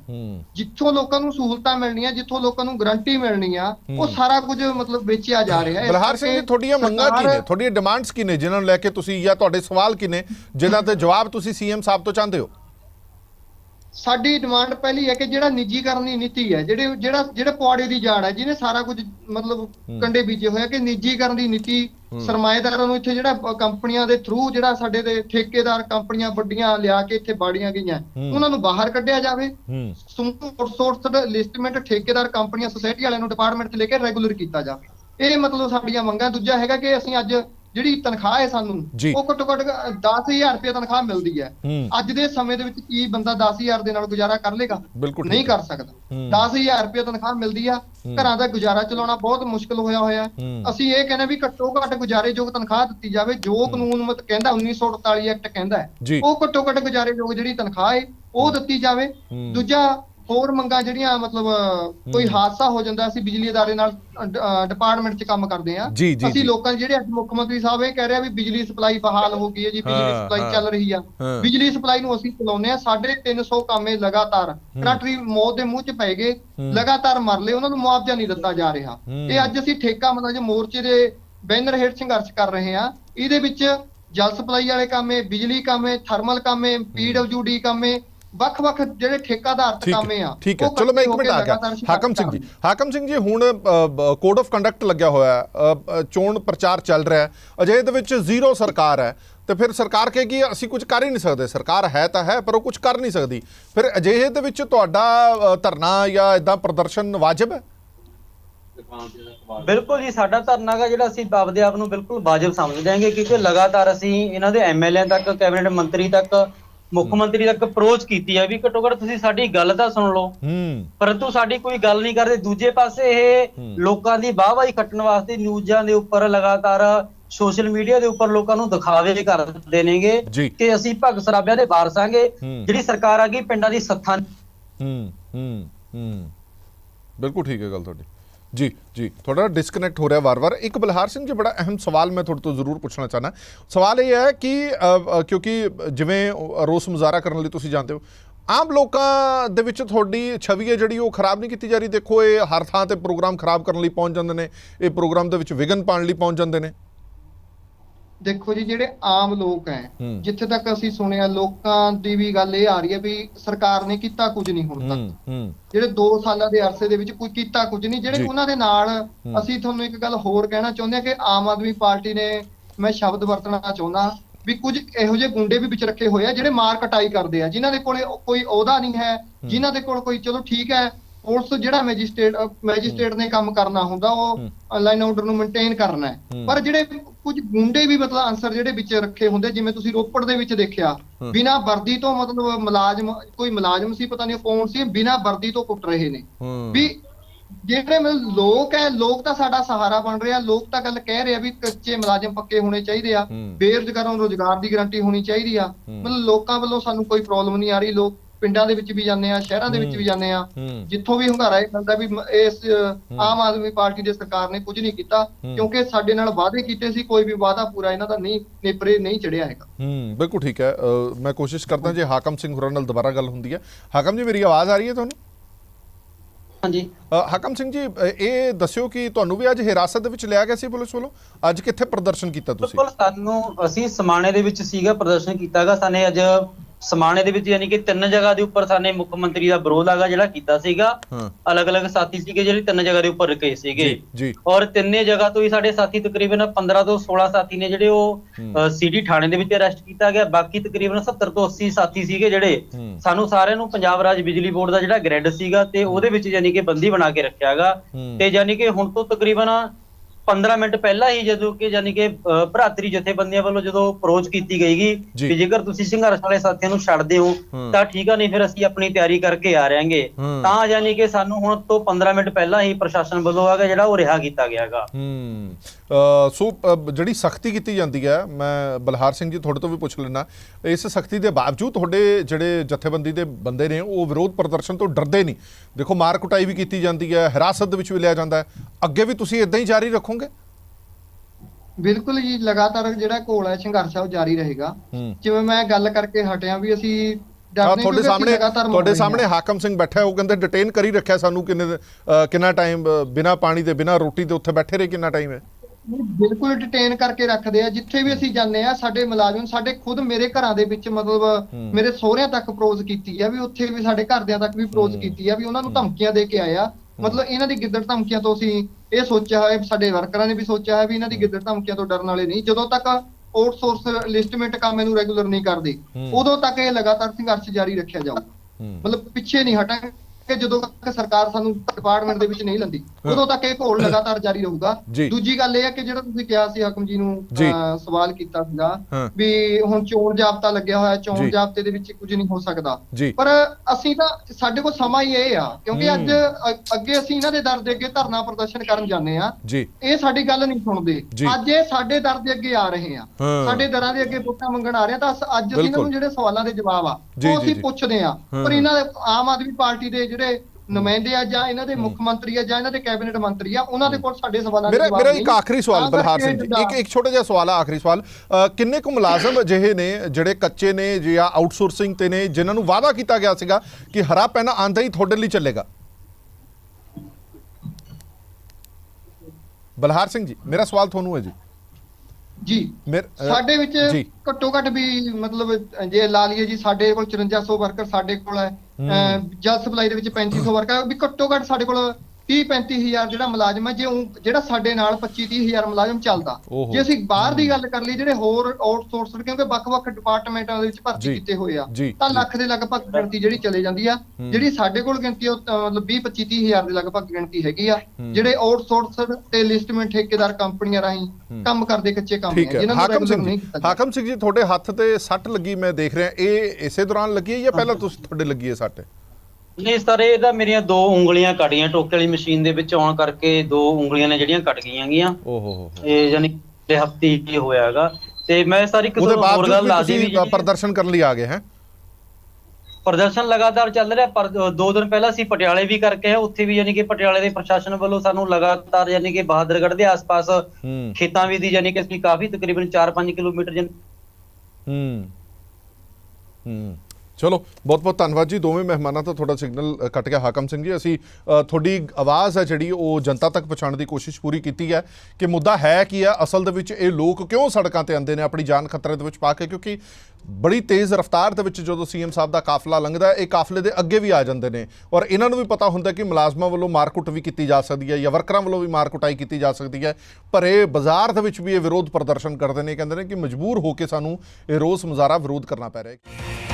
ਜਿੱਥੋਂ ਲੋਕਾਂ ਨੂੰ ਸਹੂਲਤਾਂ ਮਿਲਣੀਆਂ ਜਿੱਥੋਂ ਲੋਕਾਂ ਨੂੰ ਗਰੰਟੀ ਮਿਲਣੀ ਆ ਉਹ। ਸਾਰਾ ਕੁਝ ਮਤਲਬ ਵੇਚਿਆ ਜਾ ਰਿਹਾ। ਹੈ ਬਲਹਾਰ ਸਿੰਘ ਜੀ ਤੁਹਾਡੀਆਂ ਮੰਗਾਂ ਕੀ ਨੇ? ਤੁਹਾਡੀਆਂ ਡਿਮਾਂਡਸ ਕੀ ਨੇ ਜਿਨ੍ਹਾਂ ਨੂੰ ਲੈ ਕੇ ਤੁਸੀਂ ਜਾਂ ਤੁਹਾਡੇ ਸਵਾਲ ਕੀ ਨੇ? ਜਿਨ੍ਹਾਂ ਤੇ ਜਵਾਬ ਤੁਸੀਂ ਸੀਐਮ ਸਾਹਿਬ ਤੋਂ ਚਾਹੁੰਦੇ ਹੋ? ਸਾਡੀ ਡਿਮਾਂਡ ਪਹਿਲੀ ਹੈ ਕਿ ਜਿਹੜਾ ਨਿੱਜੀਕਰਨ ਦੀ ਨੀਤੀ ਹੈ ਜਿਹੜੇ ਜਿਹੜਾ ਜਿਹੜੇ ਪੁਆੜੇ ਦੀ ਜਾੜ ਹੈ ਜਿਹਨੇ ਸਾਰਾ ਕੁਝ ਮਤਲਬ ਕੰਡੇ ਬੀਜੇ ਹੋਇਆ ਕਿ ਨਿੱਜੀਕਰਨ ਦੀ ਨੀਤੀ ਸਰਮਾਏਦਾਰਾਂ ਨੂੰ ਇੱਥੇ ਜਿਹੜਾ ਕੰਪਨੀਆਂ ਦੇ ਥਰੂ ਜਿਹੜਾ ਸਾਡੇ ਦੇ ਠੇਕੇਦਾਰ ਕੰਪਨੀਆਂ ਵੱਡੀਆਂ ਲਿਆ ਕੇ ਇੱਥੇ ਬਾੜੀਆਂ ਗਈਆਂ। ਉਹਨਾਂ ਨੂੰ ਬਾਹਰ ਕੱਢਿਆ ਜਾਵੇ। ਹੂੰ। ਆਊਟਸੋਰਸਡ ਲਿਸਟਮੈਂਟ ਠੇਕੇਦਾਰ ਕੰਪਨੀਆਂ ਸੁਸਾਇਟੀ ਵਾਲਿਆਂ ਨੂੰ ਡਿਪਾਰਟਮੈਂਟ 'ਚ ਲੈ ਕੇ ਰੈਗੂਲਰ ਕੀਤਾ ਜਾਵੇ। ਇਹ ਮਤਲਬ ਸਾਡੀਆਂ ਮੰਗਾਂ। ਦੂਜਾ ਹੈਗਾ ਕਿ ਅਸੀਂ ਅੱਜ ਜਿਹੜੀ ਤਨਖਾਹ ਹੈ ਸਾਨੂੰ। ਉਹ ਘੱਟੋ ਘੱਟ 10000 ਰੁਪਏ ਤਨਖਾਹ ਮਿਲਦੀ ਹੈ ਅੱਜ ਦੇ ਸਮੇਂ ਦੇ ਵਿੱਚ ਕੀ ਬੰਦਾ 10000 ਦੇ ਨਾਲ ਗੁਜ਼ਾਰਾ ਕਰ ਲੇਗਾ ਨਹੀਂ। ਕਰ ਸਕਦਾ ਹੂੰ। 10000 ਰੁਪਏ ਤਨਖਾਹ ਮਿਲਦੀ ਆ ਘਰਾਂ ਦਾ ਗੁਜ਼ਾਰਾ ਚਲਾਉਣਾ ਬਹੁਤ ਮੁਸ਼ਕਲ ਹੋਇਆ ਹੋਇਆ। ਅਸੀਂ ਇਹ ਕਹਿੰਦੇ ਵੀ ਘੱਟੋ ਘੱਟ ਗੁਜ਼ਾਰੇਯੋਗ ਤਨਖਾਹ ਦਿੱਤੀ ਜਾਵੇ ਜੋ ਕਾਨੂੰਨ ਮਤ ਕਹਿੰਦਾ 1948 ਐਕਟ ਕਹਿੰਦਾ। ਉਹ ਘੱਟੋ ਘੱਟ ਗੁਜ਼ਾਰੇਯੋਗ ਜਿਹੜੀ ਤਨਖਾਹ ਹੈ ਉਹ ਦਿੱਤੀ ਜਾਵੇ। ਦੂਜਾ ਹੋਰ ਮੰਗਾਂ ਜਿਹੜੀਆਂ ਮਤਲਬ ਕੋਈ ਹਾਦਸਾ ਹੋ ਜਾਂਦਾ ਅਸੀਂ ਬਿਜਲੀ ਅਦਾਰੇ ਨਾਲ ਡਿਪਾਰਟਮੈਂਟ 'ਚ ਕੰਮ ਕਰਦੇ ਆ ਅਸੀਂ। ਲੋਕਾਂ ਜਿਹੜੇ ਅੱਜ ਮੁੱਖ ਮੰਤਰੀ ਸਾਹਿਬ ਇਹ ਕਹਿ ਰਿਹਾ ਵੀ ਬਿਜਲੀ ਸਪਲਾਈ ਬਹਾਲ ਹੋ ਗਈ ਹੈ ਜੀ ਬਿਜਲੀ ਸਪਲਾਈ। ਚੱਲ ਰਹੀ ਆ। ਬਿਜਲੀ ਸਪਲਾਈ ਨੂੰ ਅਸੀਂ ਚਲਾਉਂਦੇ ਆ 350 ਕਾਮੇ ਲਗਾਤਾਰ। ਕਰੰਟਰੀ ਮੌਤ ਦੇ ਮੂੰਹ 'ਚ ਪੈ ਗਏ ਲਗਾਤਾਰ ਮਰ ਲਏ ਉਹਨਾਂ ਨੂੰ ਮੁਆਵਜ਼ਾ ਨਹੀਂ ਦਿੱਤਾ ਜਾ ਰਿਹਾ। ਇਹ ਅੱਜ ਅਸੀਂ ਠੇਕਾ ਮੁਲਾਜ਼ਮ ਮੋਰਚੇ ਦੇ ਬੈਨਰ ਹੇਠ ਸੰਘਰਸ਼ ਕਰ ਰਹੇ ਆ ਇਹਦੇ ਵਿੱਚ ਜਲ ਸਪਲਾਈ ਵਾਲੇ ਕਾਮੇ ਬਿਜਲੀ ਕਾਮੇ ਥਰਮਲ ਕਾਮੇ ਪੀਡਬਲਯੂਡੀ ਕਾਮੇ ਵੱਖ-ਵੱਖ ਜਿਹੜੇ ਠੇਕਾਦਾਰ ਠੀਕ ਕਾਮੇ ਆ ਠੀਕ ਹੈ। ਚਲੋ ਮੈਂ ਇੱਕ ਮਿੰਟ ਆ ਗਿਆ। ਹਾਕਮ ਸਿੰਘ ਜੀ ਹਾਕਮ ਸਿੰਘ ਜੀ ਹੁਣ ਕੋਡ ਆਫ ਕੰਡਕਟ ਲੱਗਿਆ ਹੋਇਆ ਹੈ। ਚੋਣ ਪ੍ਰਚਾਰ ਚੱਲ ਰਿਹਾ ਹੈ। ਅਜੇ ਇਹਦੇ ਵਿੱਚ ਜ਼ੀਰੋ ਸਰਕਾਰ ਹੈ। ਤੇ ਫਿਰ ਸਰਕਾਰ ਕਹੇਗੀ ਅਸੀਂ ਕੁਝ ਕਰ ਹੀ ਨਹੀਂ ਸਕਦੇ। ਸਰਕਾਰ ਹੈ ਤਾਂ ਹੈ ਪਰ ਉਹ ਕੁਝ ਕਰ ਨਹੀਂ ਸਕਦੀ। ਫਿਰ ਅਜਿਹੇ ਦੇ ਵਿੱਚ ਤੁਹਾਡਾ ਧਰਨਾ ਜਾਂ ਇਦਾਂ ਪ੍ਰਦਰਸ਼ਨ ਵਾਜਬ ਹੈ? ਬਿਲਕੁਲ ਜੀ ਸਾਡਾ ਧਰਨਾ ਗਾ ਜਿਹੜਾ ਅਸੀਂ ਆਪਦੇ ਆਪ ਨੂੰ ਬਿਲਕੁਲ ਵਾਜਬ ਸਮਝਦੇ ਹਾਂਗੇ ਕਿਉਂਕਿ ਲਗਾਤਾਰ ਅਸੀਂ ਇਹਨਾਂ ਦੇ ਐਮਐਲਏ ਤੱਕ ਕੈਬਨਿਟ ਮੰਤਰੀ ਤੱਕ ਮੁੱਖ ਮੰਤਰੀ ਤੱਕ ਅਪਰੋਚ ਕੀਤੀ ਹੈ ਵੀ ਘੱਟੋ ਘੱਟ ਤੁਸੀਂ ਸਾਡੀ ਗੱਲ ਤਾਂ ਸੁਣ ਲਓ। ਹੂੰ। ਪਰੰਤੂ ਸਾਡੀ ਕੋਈ ਗੱਲ ਨਹੀਂ ਕਰਦੇ। ਦੂਜੇ ਪਾਸੇ ਇਹ ਲੋਕਾਂ ਦੀ ਵਾਹਵਾਹੀ ਖੱਟਣ ਵਾਸਤੇ ਨਿਊਜ਼ਾਂ ਦੇ ਉੱਪਰ ਲਗਾਤਾਰ ਸੋਸ਼ਲ ਮੀਡੀਆ ਦੇ ਉੱਪਰ ਲੋਕਾਂ ਨੂੰ ਦਿਖਾਵੇ ਕਰਦੇ ਨੇਗੇ। ਕਿ ਅਸੀਂ ਭਗਤ ਸਰਾਬਿਆਂ ਦੇ ਵਾਰਸਾਂਗੇ। ਜਿਹੜੀ ਸਰਕਾਰ ਆ ਗਈ ਪਿੰਡਾਂ ਦੀ ਸੱਥਾਂ ਹੂੰ ਹੂੰ ਹੂੰ। ਬਿਲਕੁਲ ਠੀਕ ਹੈ ਗੱਲ ਤੁਹਾਡੀ। ਜੀ ਜੀ। ਤੁਹਾਡਾ ਡਿਸਕਨੈਕਟ ਹੋ ਰਿਹਾ ਵਾਰ-ਵਾਰ। ਇੱਕ ਬਲਹਾਰ ਸਿੰਘ ਜੀ, ਬੜਾ ਅਹਿਮ ਸਵਾਲ ਮੈਂ ਤੁਹਾਡੇ ਤੋਂ ਜ਼ਰੂਰ ਪੁੱਛਣਾ ਚਾਹਨਾ ਸਵਾਲ ਇਹ ਹੈ ਕਿ ਕਿਉਂਕਿ ਜਿਵੇਂ ਰੋਸ ਮੁਜ਼ਾਹਰਾ ਕਰਨ ਲਈ ਤੁਸੀਂ ਜਾਂਦੇ ਹੋ, ਆਮ ਲੋਕਾਂ ਦੇ ਵਿੱਚ ਤੁਹਾਡੀ ਛਵੀ ਹੈ ਜਿਹੜੀ ਉਹ ਖਰਾਬ ਨਹੀਂ ਕੀਤੀ ਜਾ ਰਹੀ। ਦੇਖੋ, ਇਹ ਹਰ ਥਾਂ ਤੇ ਪ੍ਰੋਗਰਾਮ ਖਰਾਬ ਕਰਨ ਲਈ ਪਹੁੰਚ ਜਾਂਦੇ ਨੇ, ਇਹ ਪ੍ਰੋਗਰਾਮ ਦੇ ਵਿੱਚ ਵਿਘਨ ਪਾਉਣ ਲਈ ਪਹੁੰਚ ਜਾਂਦੇ ਨੇ। ਦੇਖੋ ਜੀ ਜਿਹੜੇ ਆਮ ਲੋਕ ਹੂੰ। ਜਿੱਥੇ ਤੱਕ ਅਸੀਂ ਸੁਣਿਆ ਲੋਕਾਂ ਦੀ ਵੀ ਗੱਲ ਇਹ ਆ ਰਹੀ ਹੈ ਵੀ ਸਰਕਾਰ ਨੇ ਕੀਤਾ ਕੁਝ ਨਹੀਂ ਹੁਣ ਤੱਕ ਜਿਹੜੇ 2 ਸਾਲਾਂ ਦੇ ਅਰਸੇ ਦੇ ਵਿੱਚ ਕੋਈ ਕੀਤਾ ਕੁਝ ਨਹੀਂ ਜਿਹੜੇ। ਉਹਨਾਂ ਦੇ ਨਾਲ ਅਸੀਂ ਤੁਹਾਨੂੰ ਇੱਕ ਗੱਲ ਹੋਰ ਕਹਿਣਾ ਚਾਹੁੰਦੇ ਹਾਂ ਕਿ ਆਮ ਆਦਮੀ ਪਾਰਟੀ ਨੇ ਮੈਂ ਸ਼ਬਦ ਵਰਤਣਾ ਚਾਹੁੰਦਾ ਵੀ ਕੁਝ ਇਹੋ ਜਿਹੇ ਗੁੰਡੇ ਵੀ ਵਿੱਚ ਰੱਖੇ ਹੋਏ ਆ ਜਿਹੜੇ ਮਾਰ ਕਟਾਈ ਕਰਦੇ ਆ ਜਿਨ੍ਹਾਂ ਦੇ ਕੋਲੇ ਕੋਈ ਅਹੁਦਾ ਨਹੀਂ ਹੈ ਜਿਨ੍ਹਾਂ ਦੇ ਕੋਲ ਕੋਈ ਚਲੋ ਠੀਕ ਹੈ ਪੁਲਿਸ ਜਿਹੜਾ ਮੈਜਿਸਟ੍ਰੇਟ ਮੈਜਿਸਟ੍ਰੇਟ ਨੇ ਕੰਮ ਕਰਨਾ ਹੁੰਦਾ ਉਹ ਲਾਈਨ ਆਰਡਰ ਨੂੰ ਮੇਨਟੇਨ ਕਰਨਾ ਹੈ। ਪਰ ਜਿਹੜੇ ਕੁਝ ਗੁੰਡੇ ਵੀ ਮਤਲਬ ਆਨਸਰ ਜਿਹੜੇ ਵਿੱਚ ਰੱਖੇ ਹੁੰਦੇ ਜਿਵੇਂ ਤੁਸੀਂ ਰੋਪੜ ਦੇ ਵਿੱਚ ਦੇਖਿਆ ਬਿਨਾਂ ਵਰਦੀ ਤੋਂ ਮਤਲਬ ਮੁਲਾਜ਼ਮ ਕੋਈ ਮੁਲਾਜ਼ਮ ਸੀ ਪਤਾ ਨਹੀਂ ਕੌਣ ਸੀ ਬਿਨਾਂ ਵਰਦੀ ਤੋਂ ਕੁੱਟ ਰਹੇ ਨੇ। ਵੀ ਜਿਹੜੇ ਮਤਲਬ ਲੋਕ ਹੈ ਲੋਕ ਤਾਂ ਸਾਡਾ ਸਹਾਰਾ ਬਣ ਰਿਹਾ ਲੋਕ ਤਾਂ ਗੱਲ ਕਹਿ ਰਹੇ ਆ ਵੀ ਕੱਚੇ ਮੁਲਾਜ਼ਮ ਪੱਕੇ ਹੋਣੇ ਚਾਹੀਦੇ ਆ। ਬੇਰੁਜ਼ਗਾਰਾਂ ਨੂੰ ਰੋਜ਼ਗਾਰ ਦੀ ਗਾਰੰਟੀ ਹੋਣੀ ਚਾਹੀਦੀ ਆ। ਮਤਲਬ ਲੋਕਾਂ ਵੱਲੋਂ ਸਾਨੂੰ ਕੋਈ ਪ੍ਰੋਬਲਮ ਨਹੀਂ ਆ ਰਹੀ ਲੋਕ ਪਿੰਡਾਂ ਦੇ ਵਿੱਚ ਵੀ ਜਾਂਦੇ ਆ ਸ਼ਹਿਰਾਂ ਦੇ ਵਿੱਚ ਵੀ ਜਾਂਦੇ ਆ ਜਿੱਥੋਂ ਵੀ ਹੁੰਗਾਰਾ ਇਹ ਮਿਲਦਾ ਵੀ ਇਸ ਆਮ ਆਦਮੀ ਪਾਰਟੀ ਦੀ ਸਰਕਾਰ ਨੇ ਕੁਝ ਨਹੀਂ ਕੀਤਾ ਕਿਉਂਕਿ ਸਾਡੇ ਨਾਲ ਵਾਅਦੇ ਕੀਤੇ ਸੀ ਕੋਈ ਵੀ ਵਾਅਦਾ ਪੂਰਾ ਇਹਨਾਂ ਦਾ ਨਹੀਂ ਨੇਪਰੇ ਨਹੀਂ ਚੜਿਆ ਹੈਗਾ। ਹੂੰ ਬਿਲਕੁਲ ਠੀਕ ਹੈ। ਮੈਂ ਕੋਸ਼ਿਸ਼ ਕਰਦਾ ਜੇ ਹਾਕਮ ਸਿੰਘ ਹੋਰਾਂ ਨਾਲ ਦੁਬਾਰਾ ਗੱਲ ਹੁੰਦੀ ਹੈ। ਹਾਕਮ ਜੀ ਮੇਰੀ ਆਵਾਜ਼ ਆ ਰਹੀ ਹੈ ਤੁਹਾਨੂੰ? ਹਾਂਜੀ। ਹਾਕਮ ਸਿੰਘ ਜੀ ਇਹ ਦੱਸਿਓ ਕਿ ਤੁਹਾਨੂੰ ਵੀ ਅੱਜ ਹਿਰਾਸਤ ਦੇ ਵਿੱਚ ਲਿਆ ਗਿਆ ਸੀ ਪੁਲਿਸ ਵੱਲੋਂ? ਅੱਜ ਕਿੱਥੇ ਪ੍ਰਦਰਸ਼ਨ ਕੀਤਾ ਤੁਸੀਂ? ਬਿਲਕੁਲ ਸਾਨੂੰ ਅਸੀਂ ਸਮਾਣੇ ਦੇ ਵਿੱਚ ਸੀਗਾ ਪ੍ਰਦਰਸ਼ਨ ਕੀਤਾਗਾ ਸਾਨੇ ਅੱਜ ਸਮਾਣੇ ਦੇ ਵਿੱਚ ਯਾਨੀ ਕਿ ਤਿੰਨ ਜਗ੍ਹਾ ਦੇ ਉੱਪਰ ਸਾਨੇ ਮੁੱਖ ਮੰਤਰੀ ਦਾ ਵਿਰੋਧ ਆਗਾ ਜਿਹੜਾ ਕੀਤਾ ਸੀਗਾ। ਹਾਂ। ਅਲੱਗ-ਅਲੱਗ ਸਾਥੀ ਸੀਗੇ ਜਿਹੜੇ ਤਿੰਨ ਜਗ੍ਹਾ ਦੇ ਉੱਪਰ ਰੁਕੇ ਸੀਗੇ। ਜੀ ਜੀ। ਔਰ ਤਿੰਨੇ ਜਗ੍ਹਾ ਤੋਂ ਹੀ ਸਾਡੇ ਸਾਥੀ ਤਕਰੀਬਨ 15 ਤੋਂ 16 ਸਾਥੀ ਨੇ ਜਿਹੜੇ ਉਹ ਸੀਡੀ ਥਾਣੇ ਦੇ ਵਿੱਚ ਅਰੈਸਟ ਕੀਤਾ ਗਿਆ। ਬਾਕੀ ਤਕਰੀਬਨ 70 ਤੋਂ 80 ਸਾਥੀ ਸੀਗੇ ਜਿਹੜੇ ਹੂੰ। ਸਾਨੂੰ ਸਾਰਿਆਂ ਨੂੰ ਪੰਜਾਬ ਰਾਜ ਬਿਜਲੀ ਬੋਰਡ ਦਾ ਜਿਹੜਾ ਗ੍ਰਿਡ ਸੀਗਾ ਤੇ ਉਹਦੇ ਵਿੱਚ ਯਾਨੀ ਕਿ ਬੰਦੀ ਬਣਾ ਕੇ ਰੱਖਿਆਗਾ ਹੂੰ। ਤੇ ਯਾਨੀ ਕਿ ਹੁਣ ਤੋਂ ਤਕਰੀਬਨ 15 ਮਿੰਟ ਪਹਿਲਾਂ ਹੀ ਜਦੋਂ ਕਿ ਯਾਨੀ ਕਿ ਭਰਾਤਰੀ ਜਥੇਬੰਦੀਆਂ ਵੱਲੋਂ ਜਦੋਂ ਅਪਰੋਚ ਕੀਤੀ ਗਈਗੀ। ਕਿ ਜੇਕਰ ਤੁਸੀਂ ਸੰਘਰਸ਼ ਵਾਲੇ ਸਾਥੀਆਂ ਨੂੰ ਛੱਡਦੇ ਹੋ। ਤਾਂ ਠੀਕ ਆ ਨਹੀਂ ਫਿਰ ਅਸੀਂ ਆਪਣੀ ਤਿਆਰੀ ਕਰਕੇ ਆ ਰਹੇਂਗੇ। ਤਾਂ ਯਾਨੀ ਕਿ ਸਾਨੂੰ ਹੁਣ ਤੋਂ 15 ਮਿੰਟ ਪਹਿਲਾਂ ਹੀ ਪ੍ਰਸ਼ਾਸਨ ਵੱਲੋਂ ਆਗਾ ਜਿਹੜਾ ਉਹ ਰਿਹਾ ਕੀਤਾ ਗਿਆਗਾ ਸੋ ਜਿਹੜੀ ਸਖਤੀ ਕੀਤੀ ਜਾਂਦੀ ਹੈ ਮੈਂ ਬਲਹਾਰ ਸਿੰਘ ਜੀ ਤੁਹਾਡੇ ਤੋਂ ਵੀ ਪੁੱਛ ਲੈਣਾ ਇਸ ਸਖਤੀ ਦੇ ਬਾਵਜੂਦ ਤੁਹਾਡੇ ਜਿਹੜੇ ਜਥੇਬੰਦੀ ਦੇ ਬੰਦੇ ਨੇ ਉਹ ਵਿਰੋਧ ਪ੍ਰਦਰਸ਼ਨ ਤੋਂ ਡਰਦੇ ਨਹੀਂ। ਦੇਖੋ ਮਾਰ ਕੁਟਾਈ ਵੀ ਕੀਤੀ ਜਾਂਦੀ ਹੈ ਹਿਰਾਸਤ ਦੇ ਵਿੱਚ ਵੀ ਲਿਆ ਜਾਂਦਾ ਹੈ। ਅੱਗੇ ਵੀ ਤੁਸੀਂ ਇਦਾਂ ਹੀ ਜਾਰੀ ਰੱਖੋਗੇ? ਬਿਲਕੁਲ ਜੀ ਲਗਾਤਾਰ ਜਿਹੜਾ ਘੋਲ ਹੈ ਸੰਘਰਸ਼ ਉਹ ਜਾਰੀ ਰਹੇਗਾ। ਜਿਵੇਂ ਮੈਂ ਗੱਲ ਕਰਕੇ ਹਟਿਆ ਵੀ ਅਸੀਂ ਤੁਹਾਡੇ ਸਾਹਮਣੇ ਤੁਹਾਡੇ। ਸਾਹਮਣੇ ਹਾਕਮ ਸਿੰਘ ਬੈਠਾ ਹੈ ਉਹ ਕਹਿੰਦੇ ਡਿਟੇਨ ਕਰੀ ਰੱਖਿਆ ਸਾਨੂੰ ਕਿੰਨੇ ਕਿੰਨਾ ਟਾਈਮ ਬਿਨਾ ਪਾਣੀ ਦੇ ਬਿਨਾ ਰੋਟੀ ਦੇ ਉੱਥੇ ਬੈਠੇ ਰਹੇ ਕਿੰਨਾ ਟਾਈਮ ਹੈ? ਬਿਲਕੁਲ ਡਿਟੇਨ ਕਰਕੇ ਰੱਖਦੇ ਆ ਜਿੱਥੇ ਵੀ ਅਸੀਂ ਜਾਂਦੇ ਆ ਸਾਡੇ ਮੁਲਾਜ਼ਮ ਸਾਡੇ ਖੁਦ ਮੇਰੇ ਘਰਾਂ ਦੇ ਵਿੱਚ ਮਤਲਬ ਮੇਰੇ ਸਹੁਰਿਆਂ ਤੱਕ ਅਪਰੋਚ ਕੀਤੀ ਆ ਵੀ ਉੱਥੇ ਵੀ ਸਾਡੇ ਘਰਦਿਆਂ ਤੱਕ ਵੀ ਅਪਰੋਚ ਕੀਤੀ ਆ ਵੀ ਉਹਨਾਂ ਨੂੰ ਧਮਕੀਆਂ ਦੇ ਕੇ ਆਏ ਆ ਮਤਲਬ ਇਹਨਾਂ ਦੀ ਗਿੱਦੜ ਧਮਕੀਆਂ ਤੋਂ ਅਸੀਂ ਇਹ ਸੋਚਿਆ ਹੋਇਆ ਸਾਡੇ ਵਰਕਰਾਂ ਨੇ ਵੀ ਸੋਚਿਆ ਹੈ ਵੀ ਇਹਨਾਂ ਦੀ ਗਿੱਦੜ ਧਮਕੀਆਂ ਤੋਂ ਡਰਨ ਵਾਲੇ ਨਹੀਂ। ਜਦੋਂ ਤੱਕ ਆਊਟਸੋਰਸ ਲਿਸਟਮੈਂਟ ਕੰਮ ਇਹਨੂੰ ਰੈਗੂਲਰ ਨਹੀਂ ਕਰਦੇ ਉਦੋਂ ਤੱਕ ਇਹ ਲਗਾਤਾਰ ਸੰਘਰਸ਼ ਜਾਰੀ ਰੱਖਿਆ ਜਾਊਗਾ। ਮਤਲਬ ਪਿੱਛੇ ਨਹੀਂ ਹਟਾਂਗੇ ਕਿ ਜਦੋਂ ਤੱਕ ਸਰਕਾਰ ਸਾਨੂੰ ਡਿਪਾਰਟਮੈਂਟ ਦੇ ਵਿੱਚ ਨਹੀਂ ਲੈਂਦੀ ਉਦੋਂ ਤੱਕ ਇਹ ਘੋਲ ਲਗਾਤਾਰ ਜਾਰੀ ਰਹੂਗਾ। ਦੂਜੀ ਗੱਲ ਇਹ ਹੈ ਕਿ ਜਿਹੜਾ ਤੁਸੀਂ ਕਿਹਾ ਸੀ ਹਾਕਮ ਜੀ ਨੂੰ ਸਵਾਲ ਕੀਤਾ ਸੀਗਾ। ਵੀ ਹੁਣ ਚੋਣ ਜਾਬਤਾ ਲੱਗਿਆ ਹੋਇਆ। ਚੋਣ ਜਾਬਤੇ ਦੇ ਵਿੱਚ ਕੁਝ ਨਹੀਂ ਹੋ ਸਕਦਾ ਪਰ ਅਸੀਂ ਤਾਂ ਸਾਡੇ ਕੋਲ ਸਮਾਂ ਹੀ ਇਹ ਆ ਕਿਉਂਕਿ ਅੱਜ ਅੱਗੇ ਅਸੀਂ ਇਹਨਾਂ ਦੇ ਦਰ ਦੇ ਅੱਗੇ ਧਰਨਾ ਪ੍ਰਦਰਸ਼ਨ ਕਰਨ ਜਾਂਦੇ ਆ ਇਹ ਸਾਡੀ ਗੱਲ ਨਹੀਂ ਸੁਣਦੇ। ਅੱਜ ਇਹ ਸਾਡੇ ਦਰ ਦੇ ਅੱਗੇ ਆ ਰਹੇ ਆ। ਸਾਡੇ ਦਰਾਂ ਦੇ ਅੱਗੇ ਵੋਟਾਂ ਮੰਗਣ ਆ ਰਹੇ ਆ ਤਾਂ ਅੱਜ ਅਸੀਂ ਇਹਨਾਂ। ਨੂੰ ਜਿਹੜੇ ਸਵਾਲਾਂ ਦੇ ਜਵਾਬ ਆ ਉਹ ਅਸੀਂ। ਪੁੱਛਦੇ ਆ। ਪਰ ਇਹਨਾਂ ਦੇ ਆਮ ਆਦਮੀ ਪਾਰਟੀ ਦੇ ਜਿਹੜੇ ਨੁਮਾਇੰਦੇ ਆ ਜਾਂ ਇਹਨਾਂ ਦੇ ਮੁੱਖ ਮੰਤਰੀ ਆ ਜਾਂ ਇਹਨਾਂ ਦੇ ਕੈਬਨਿਟ ਮੰਤਰੀ ਆ ਉਹਨਾਂ ਦੇ ਕੋਲ ਸਾਡੇ ਸਵਾਲਾਂ ਦੇ ਜਵਾਬ ਮੇਰਾ ਇੱਕ ਆਖਰੀ ਸਵਾਲ ਬਲਹਾਰ ਸਿੰਘ ਜੀ। ਇੱਕ ਇੱਕ ਛੋਟਾ ਜਿਹਾ ਸਵਾਲ ਆ ਆਖਰੀ ਸਵਾਲ। ਕਿੰਨੇ ਕੁ ਮੁਲਾਜ਼ਮ ਅਜਿਹੇ ਨੇ ਜਿਹੜੇ ਕੱਚੇ ਨੇ ਜਾਂ ਆਊਟਸੋਰਸਿੰਗ ਤੇ ਨੇ ਜਿਨ੍ਹਾਂ ਨੂੰ ਵਾਅਦਾ ਕੀਤਾ ਗਿਆ ਸੀਗਾ ਕਿ ਹਰਾ ਪੈਨ ਆਂਦਾ ਹੀ ਤੁਹਾਡੇ ਲਈ ਚੱਲੇਗਾ? ਬਲਹਾਰ ਸਿੰਘ ਜੀ ਮੇਰਾ ਸਵਾਲ ਤੁਹਾਨੂੰ ਹੈ ਜੀ। ਜੀ ਸਾਡੇ ਵਿੱਚ। ਘੱਟੋ ਘੱਟ ਵੀ ਮਤਲਬ ਜੇ ਲਾ ਲਈਏ ਜੀ ਸਾਡੇ ਕੋਲ 5400 ਵਰਕਰ ਸਾਡੇ ਕੋਲ ਹੈ ਜਲ ਸਪਲਾਈ ਦੇ ਵਿੱਚ 3500 ਵਰਕਰ ਵੀ ਘੱਟੋ ਘੱਟ ਸਾਡੇ ਕੋਲ 30 35000 ਜਿਹੜਾ ਮੁਲਾਜ਼ਮ ਹੈ ਜੇ ਜਿਹੜਾ ਸਾਡੇ ਨਾਲ 25 30000 ਮੁਲਾਜ਼ਮ ਚੱਲਦਾ। ਜੇ ਅਸੀਂ ਬਾਹਰ ਦੀ ਗੱਲ ਕਰ ਲਈ ਜਿਹੜੇ ਹੋਰ ਆਊਟਸੋਰਸਰ ਕਿਉਂਕਿ ਵੱਖ-ਵੱਖ ਡਿਪਾਰਟਮੈਂਟਾਂ ਦੇ ਵਿੱਚ। ਭਰਤੀ ਕੀਤੇ ਹੋਏ ਆ ਤਾਂ। ਲੱਖ ਦੇ ਲਗਭਗ ਗਿਣਤੀ ਜਿਹੜੀ ਚਲੇ ਜਾਂਦੀ ਆ। ਜਿਹੜੀ ਸਾਡੇ ਕੋਲ ਗਿਣਤੀ ਮਤਲਬ 20 25 30000 ਦੇ ਲਗਭਗ ਗਿਣਤੀ ਹੈਗੀ ਆ। ਜਿਹੜੇ ਆਊਟਸੋਰਸਰ ਤੇ ਲਿਸਟਮੈਂਟ ਠੇਕੇਦਾਰ ਕੰਪਨੀਆਂ ਰਾਹੀਂ ਕੰਮ ਕਰਦੇ ਕੱਚੇ ਕੰਮ ਜਿਨ੍ਹਾਂ ਨੂੰ ਸਿੰਘ ਨਹੀਂ ਜੀ ਕੀਤਾ। ਹਾਕਮ ਸਿੰਘ ਜੀ ਤੁਹਾਡੇ ਹੱਥ ਤੇ ਸੱਟ ਲੱਗੀ ਮੈਂ ਦੇਖ ਰਿਹਾ ਇਹ ਇਸੇ ਦੌਰਾਨ ਲੱਗੀ ਹੈ ਜਾਂ ਪਹਿਲਾਂ ਤੁਸੀਂ ਤੁਹਾਡੇ ਲੱਗੀ ਹੈ ਸੱਟ? ਨਹੀਂ ਸਰ ਇਹ ਤਾਂ ਮੇਰੀਆਂ ਦੋ ਉਂਗਲੀਆਂ ਕੱਟੀਆਂ ਟੋਕੇ ਵਾਲੀ ਮਸ਼ੀਨ ਦੇ ਵਿੱਚ ਆਉਣ ਕਰਕੇ ਦੋ ਉਂਗਲੀਆਂ ਨੇ ਜਿਹੜੀਆਂ ਕੱਟ ਗਈਆਂ ਗੀਆਂ। ਓਹੋ ਹੋ ਇਹ ਯਾਨੀ ਕਿ ਹਫ਼ਤੇ ਹੀ ਹੋਇਆ ਹੈਗਾ। ਤੇ ਮੈਂ ਸਾਰੀ ਇੱਕ ਉਹਦੇ ਹੋਰ ਬਾਵਜੂਦ ਗੱਲ ਵੀ ਦੱਸਦੀ ਵੀ ਤੁਸੀਂ ਪ੍ਰਦਰਸ਼ਨ ਕਰਨ ਲਈ ਆ ਗਏ ਹੈ? ਪ੍ਰਦਰਸ਼ਨ ਲਗਾਤਾਰ ਚੱਲ ਰਿਹਾ ਪਰ ਦੋ ਦਿਨ ਪਹਿਲਾਂ ਅਸੀਂ ਪਟਿਆਲੇ ਵੀ ਕਰਕੇ ਆਏ ਉੱਥੇ ਵੀ ਯਾਨੀ ਕਿ ਪਟਿਆਲੇ ਦੇ ਪ੍ਰਸ਼ਾਸਨ ਵੱਲੋਂ ਸਾਨੂੰ ਲਗਾਤਾਰ ਯਾਨੀ ਕਿ ਬਹਾਦਰਗੜ੍ਹ ਦੇ ਆਸ-ਪਾਸ ਹੂੰ। ਖੇਤਾਂ ਵੀ ਦੀ ਯਾਨੀ ਕਿ ਅਸੀਂ ਕਾਫੀ ਤਕਰੀਬਨ 4-5 ਕਿਲੋਮੀਟਰ ਯਾਨੀ ਹੂੰ। ਹੂੰ। ਚਲੋ, ਬਹੁਤ ਬਹੁਤ ਧੰਨਵਾਦ ਜੀ। ਦੋਵੇਂ ਮਹਿਮਾਨਾਂ ਤੋਂ ਤੁਹਾਡਾ ਸਿਗਨਲ ਕੱਟ ਗਿਆ। ਹਾਕਮ ਸਿੰਘ ਜੀ, ਅਸੀਂ ਤੁਹਾਡੀ ਆਵਾਜ਼ ਹੈ ਜਿਹੜੀ, ਉਹ ਜਨਤਾ ਤੱਕ ਪਹੁੰਚਾਉਣ ਦੀ ਕੋਸ਼ਿਸ਼ ਪੂਰੀ ਕੀਤੀ ਹੈ ਕਿ ਮੁੱਦਾ ਹੈ ਕੀ ਹੈ, ਅਸਲ ਦੇ ਵਿੱਚ ਇਹ ਲੋਕ ਕਿਉਂ ਸੜਕਾਂ ਤੇ ਆਉਂਦੇ ਨੇ, ਆਪਣੀ ਜਾਨ ਖਤਰੇ ਦੇ ਵਿੱਚ ਪਾ ਕੇ, ਕਿਉਂਕਿ ਬੜੀ ਤੇਜ਼ ਰਫ਼ਤਾਰ ਦੇ ਵਿੱਚ ਜਦੋਂ ਸੀਐਮ ਸਾਹਿਬ ਦਾ ਕਾਫਲਾ ਲੰਘਦਾ, ਇਹ ਕਾਫਲੇ ਦੇ ਅੱਗੇ ਵੀ ਆ ਜਾਂਦੇ ਨੇ। ਔਰ ਇਹਨਾਂ ਨੂੰ ਵੀ ਪਤਾ ਹੁੰਦਾ ਕਿ ਮੁਲਾਜ਼ਮਾਂ ਵੱਲੋਂ ਮਾਰਕੁੱਟ ਵੀ ਕੀਤੀ ਜਾ ਸਕਦੀ ਹੈ ਜਾਂ ਵਰਕਰਾਂ ਵੱਲੋਂ ਵੀ ਮਾਰ ਕੁਟਾਈ ਕੀਤੀ ਜਾ ਸਕਦੀ ਹੈ। ਪਰ ਇਹ ਬਾਜ਼ਾਰ ਦੇ ਵਿੱਚ ਵੀ ਇਹ ਵਿਰੋਧ ਪ੍ਰਦਰਸ਼ਨ ਕਰਦੇ ਨੇ, ਕਹਿੰਦੇ ਨੇ ਕਿ ਮਜਬੂਰ ਹੋ ਕੇ ਸਾਨੂੰ ਇਹ ਰੋਸ ਮੁਜ਼ਾਹਰਾ ਵਿਰੋਧ ਕਰਨਾ ਪੈ ਰਿਹਾ ਹੈ।